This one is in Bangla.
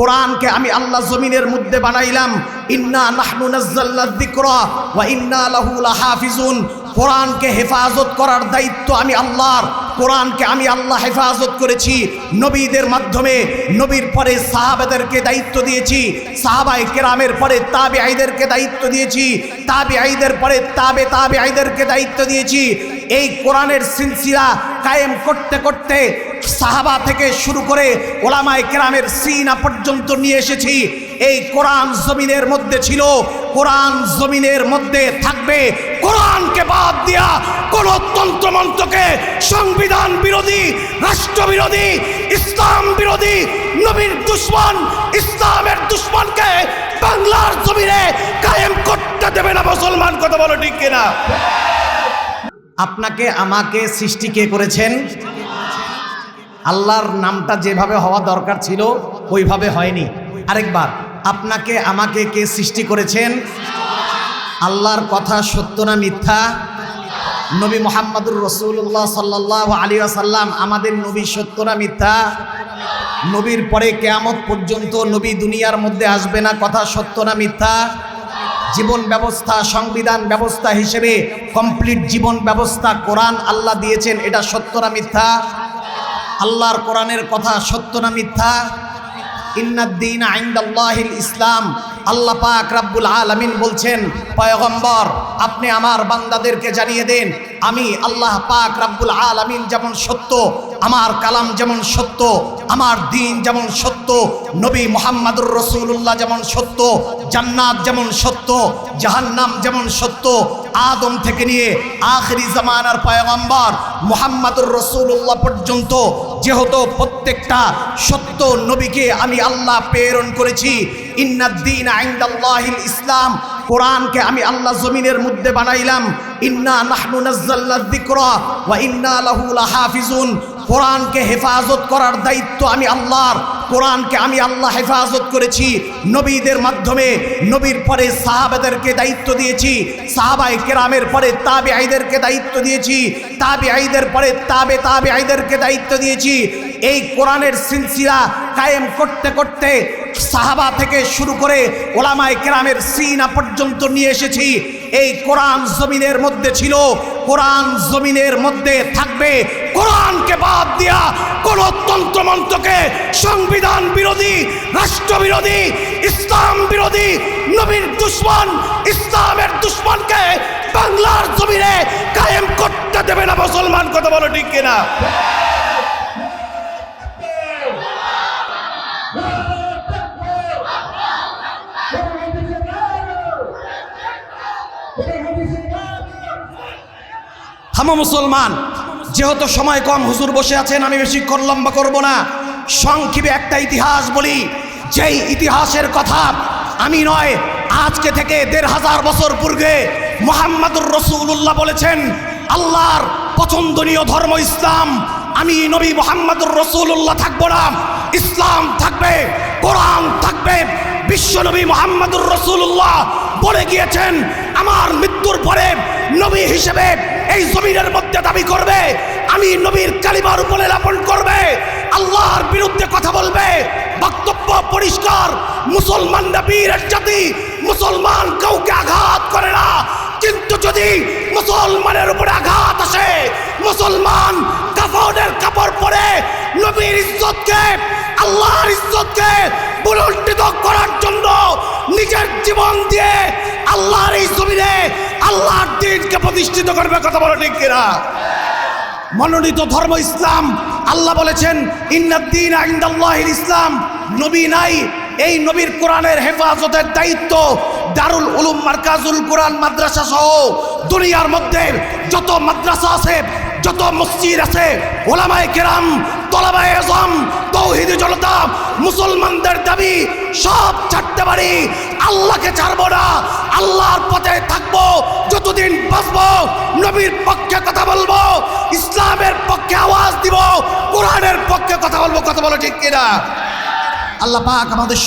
কোরআনকে আমি আল্লাহ জমিনের মধ্যে বানাইলাম। ইন্না নাহনু নাজ্জালনা যিকরা ওয়া ইন্না লাহু লাহাফিজুন। কোরআনকে হেফাজত করার দায়িত্ব আমি আল্লাহর। কোরআনকে আমি আল্লাহ হেফাজত করেছি। নবীদের মাধ্যমে নবীর পরে সাহাবাদেরকে দায়িত্ব দিয়েছি। সাহাবাই কেরামের পরে তাবে আইদেরকে দায়িত্ব দিয়েছি। তাবে আইদের পরে তাবে তাবে আইদেরকে দায়িত্ব দিয়েছি। এই কোরআনের সিলসিলা কায়েম করতে করতে সাহাবা থেকে শুরু করে ওলামায় কেরামের সিনা পর্যন্ত নিয়ে এসেছি। এই কোরআন জমিনের মধ্যে ছিল, কোরআন জমিনের মধ্যে থাকবে, কোরআনকে বাদ দিয়া কোন তন্ত্রমন্ত্রকে সংবিধান বিরোধী, রাষ্ট্র বিরোধী, ইসলাম বিরোধী, নবীর দুশ্মন, ইসলামের দুশ্মনকে বাংলার জমিনে কায়েম করতে দেবে না মুসলমান, কথা বলো ঠিক কিনা? আপনাকে, আমাকে সৃষ্টি কে করেছেন? আল্লাহর নামটা যেভাবে হওয়া দরকার ছিল, ওইভাবে হয়নি। আরেকবার, আপনাকে, আমাকে কে সৃষ্টি করেছেন? আল্লাহর কথা সত্য না মিথ্যা? নবী মোহাম্মদুর রসুল্লাহ সাল্লাহ আলী আসাল্লাম আমাদের নবী সত্য না মিথ্যা? নবীর পরে কেয়ামত পর্যন্ত নবী দুনিয়ার মধ্যে আসবে না, কথা সত্য না মিথ্যা? জীবন ব্যবস্থা, সংবিধান ব্যবস্থা হিসেবে কমপ্লিট জীবন ব্যবস্থা কোরআন আল্লাহ দিয়েছেন, এটা সত্য না মিথ্যা? আল্লাহর কোরআনের কথা সত্য না মিথ্যা? ইন্নাদ্দিন আইন্দাল্লাহিল ইসলাম। আল্লাহ পাক রাব্বুল আলামিন বলছেন, পয়গম্বর, আপনি আমার বান্দাদেরকে জানিয়ে দেন আমি আল্লাহ পাক রাব্বুল আলামিন যেমন সত্য, আমার কালাম যেমন সত্য, আমার দিন যেমন সত্য, নবী মোহাম্মদুর রসুল্লাহ যেমন সত্য, জান্নাত যেমন সত্য, জাহান্নাম যেমন সত্য, আদম থেকে নিয়ে আখরি জামানার পয়গম্বর মোহাম্মদুর রসুল্লাহ পর্যন্ত যেহেতু প্রত্যেকটা সত্য নবীকে আমি আল্লাহ প্রেরণ করেছি, ইন্নাদ্দিন আইন্দাল্লাহিল ইসলাম কোরআনকে আমি আল্লাহ জমিনের মধ্যে বানাইলাম। ইন্না নাহনু নাজ্জালনা যিকরা ওয়া ইন্না লাহু লাহাফিজুন। কোরআনকে হেফাজত করার দায়িত্ব আমি আল্লাহর। কোরআনকে আমি আল্লাহ হেফাজত করেছি। নবীদের মাধ্যমে নবীর পরে সাহাবাদেরকে দায়িত্ব দিয়েছি। সাহাবাই কেরামের পরে তাবে আইদেরকে দায়িত্ব দিয়েছি। তাবে আইদের পরে তাবে তাবে আইদেরকে দায়িত্ব দিয়েছি। এই কোরআনের সিলসিলা কায়েম করতে করতে সাহাবা থেকে শুরু করে ওলামায় কেরামের সিনা পর্যন্ত নিয়ে এসেছি। এই কোরআন জমিনের মধ্যে ছিল, কোরআন জমিনের মধ্যে থাকবে, কোরআনকে বাদ দিয়া কোন তন্ত্রমন্ত্রকে সংবিধান বিরোধী, রাষ্ট্র বিরোধী, ইসলাম বিরোধী, নবীর দুশ্মন, ইসলামের দুশ্মনকে বাংলার জমিনে কায়েম করতে দেবে না মুসলমান, কথা বলো ঠিক কিনা? হামা মুসলমান, যেহেতু সময় কম, হুজুর বসে আছেন, আমি বেশিক্ষণ লম্বা করব না। সংক্ষেপে একটা ইতিহাস বলি, যেই ইতিহাসের কথা আমি নয়, আজকে থেকে দেড় হাজার বছর পূর্বে মোহাম্মদুর রসুল্লাহ বলেছেন, আল্লাহর পছন্দনীয় ধর্ম ইসলাম, আমি নবী মোহাম্মদুর রসুল্লাহ থাকব না। ইসলাম থাকবে, কোরআন থাকবে বিশ্বনবী মোহাম্মদুর রসুল্লাহ বলে গিয়েছেন, আমার মৃত্যুর পরে নবী হিসেবে এই জমিনের মধ্যে দাবি করবে, আমি নবীর কালিমার উপরে লাপন করবে, আল্লাহর বিরুদ্ধে কথা বলবে, বক্তব্য পরিষ্কার মুসলমান বীরের জাতি, মুসলমান কাউকে আঘাত করে না। কিন্তু যদি মুসলমানের উপরে আঘাত আসে, মুসলমান কাফনের কাপড় পরে নবীর ইজ্জতকে, আল্লাহর ইজ্জতকে পুনর্টিত করার জন্য প্রতিষ্ঠিত করবে কথা বলো ঠিক কিনা? মনোনীত ধর্ম ইসলাম, আল্লাহ বলেছেন ইন্নাদ্দিন ইসলাম। নবী নাই, এই নবীর কোরআনের হেফাজতের দায়িত্ব দারুল উলুম মার্কাজুল কোরআন মাদ্রাসা সহ দুনিয়ার মধ্যে যত মাদ্রাসা আছে, যত মসজিদ আছে, ওলামায়ে কেরাম, তলাবায়ে আজম মুসলমানদের দাবি সব ছাড়তে পারি। আল্লাহকে ছাড়বো না, আল্লাহর পথে থাকব, যতদিন বাঁচবো, নবীর পক্ষে কথা বলব, ইসলামের পক্ষে আওয়াজ দিব, কোরআনের পক্ষে কথা বলব, কথা বলো ঠিক কিনা? আল্লাহ পাক আমাদের